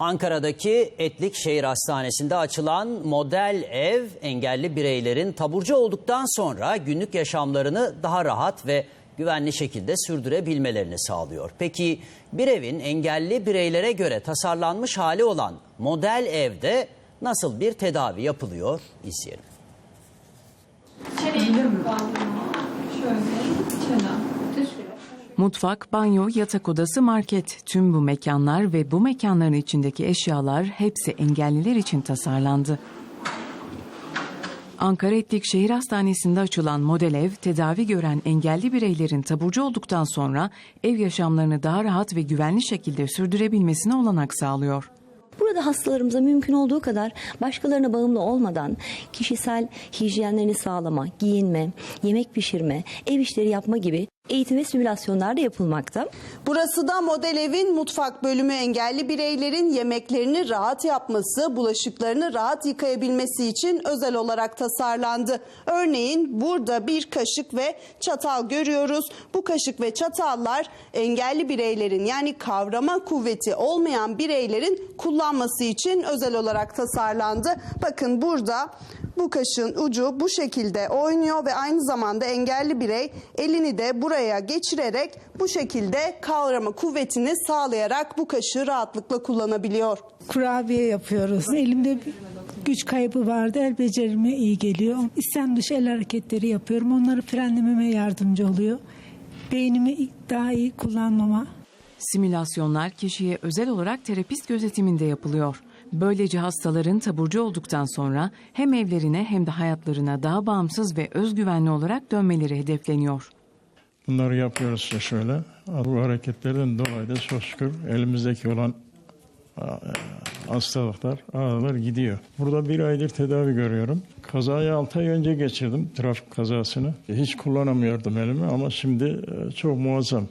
Ankara'daki Etlik Şehir Hastanesi'nde açılan model ev engelli bireylerin taburcu olduktan sonra günlük yaşamlarını daha rahat ve güvenli şekilde sürdürebilmelerini sağlıyor. Peki bir evin engelli bireylere göre tasarlanmış hali olan model evde nasıl bir tedavi yapılıyor izleyelim. Şöyle. Mutfak, banyo, yatak odası, market. Tüm bu mekanlar ve bu mekanların içindeki eşyalar hepsi engelliler için tasarlandı. Ankara Etlik Şehir Hastanesi'nde açılan model ev, tedavi gören engelli bireylerin taburcu olduktan sonra ev yaşamlarını daha rahat ve güvenli şekilde sürdürebilmesine olanak sağlıyor. Burada hastalarımıza mümkün olduğu kadar başkalarına bağımlı olmadan kişisel hijyenlerini sağlama, giyinme, yemek pişirme, ev işleri yapma gibi eğitim ve simülasyonlar da yapılmakta. Burası da model evin mutfak bölümü engelli bireylerin yemeklerini rahat yapması, bulaşıklarını rahat yıkayabilmesi için özel olarak tasarlandı. Örneğin burada bir kaşık ve çatal görüyoruz. Bu kaşık ve çatallar engelli bireylerin yani kavrama kuvveti olmayan bireylerin kullanması için özel olarak tasarlandı. Bakın burada bu kaşığın ucu bu şekilde oynuyor ve aynı zamanda engelli birey elini de buraya geçirerek bu şekilde kavrama kuvvetini sağlayarak bu kaşığı rahatlıkla kullanabiliyor. kurabiye yapıyoruz. Elimde güç kaybı vardı. El becerime iyi geliyor. İstem dışı el hareketleri yapıyorum. Onları frenlememe yardımcı oluyor. Beynimi daha iyi kullanmama Simülasyonlar kişiye özel olarak terapist gözetiminde yapılıyor. Böylece hastaların taburcu olduktan sonra hem evlerine hem de hayatlarına daha bağımsız ve özgüvenli olarak dönmeleri hedefleniyor. Bunları yapıyoruz işte şöyle. Bu hareketlerden dolayı da çok şükür elimizdeki olan e, hastalıklar, ağrılar gidiyor. Burada bir aydır tedavi görüyorum. Kazayı 6 ay önce geçirdim, trafik kazasını. Hiç kullanamıyordum elimi ama şimdi e, çok muazzam.